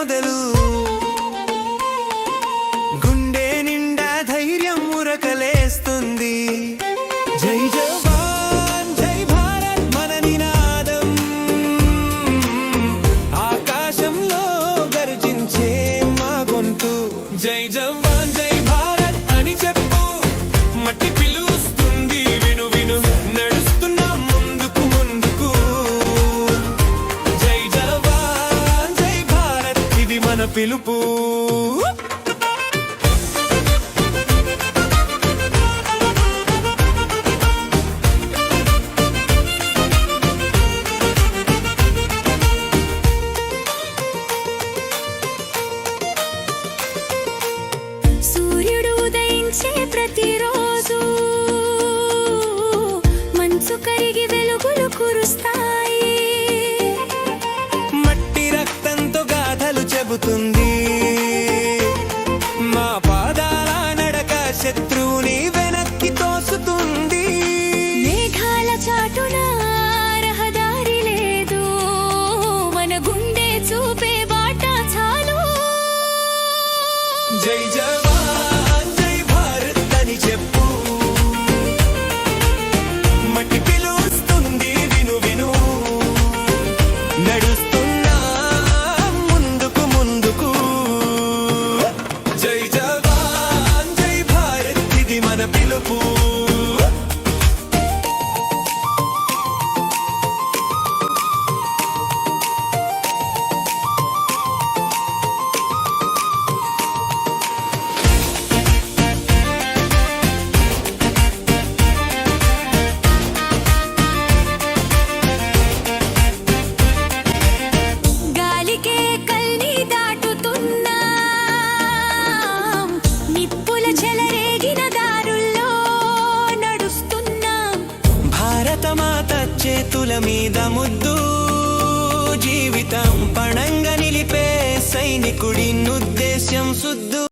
మొదలు. గుండె నిండా ధైర్యం ఉరకలేస్తుంది. జై జవాన్ జై భారత్ మన నినాదం. ఆకాశంలో గర్జించే మా గొంతు. జై జవాన్ జై పిలుపు. సూర్యుడు ఉదయించే ప్రతిరోజు మంచు కరిగి వెలుగులు కురుస్తా చెబుతుంది మా పాదాల నడక శత్రువుని వెనక్కి తోసుతుంది. మేఘాల చాటున రహదారి లేదు. మన గుండె చూపే బాట చాలు. జై జవాన్. భారతమాత చేతుల మీద ముద్దు. జీవితం పణంగా నిలిపే సైనికుడి నుద్దేశ్యం సుద్దు